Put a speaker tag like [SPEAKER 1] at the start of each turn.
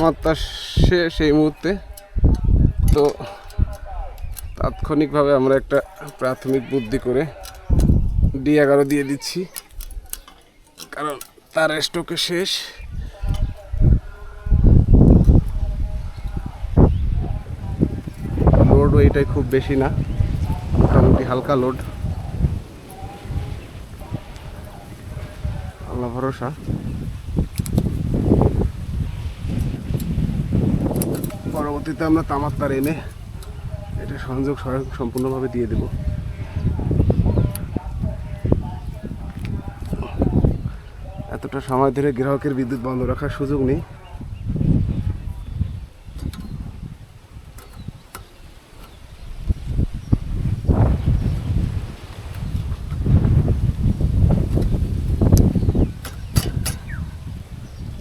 [SPEAKER 1] তামাত্তা শেষ এই মুহূর্তে। তো তাৎক্ষণিকভাবে আমরা একটা প্রাথমিক বুদ্ধি করে ডি এগারো দিয়ে দিচ্ছি। কারণ তার স্টকে শেষ। লোড এটাই খুব বেশি না, মোটামুটি হালকা লোড। আল্লাহ ভরসা। পরবর্তীতে আমরা তামার তার এনে এটা সংযোগ সম্পূর্ণভাবে দিয়ে দেব। এতটা সময় ধরে গ্রাহকের বিদ্যুৎ বন্ধ রাখার সুযোগ নেই।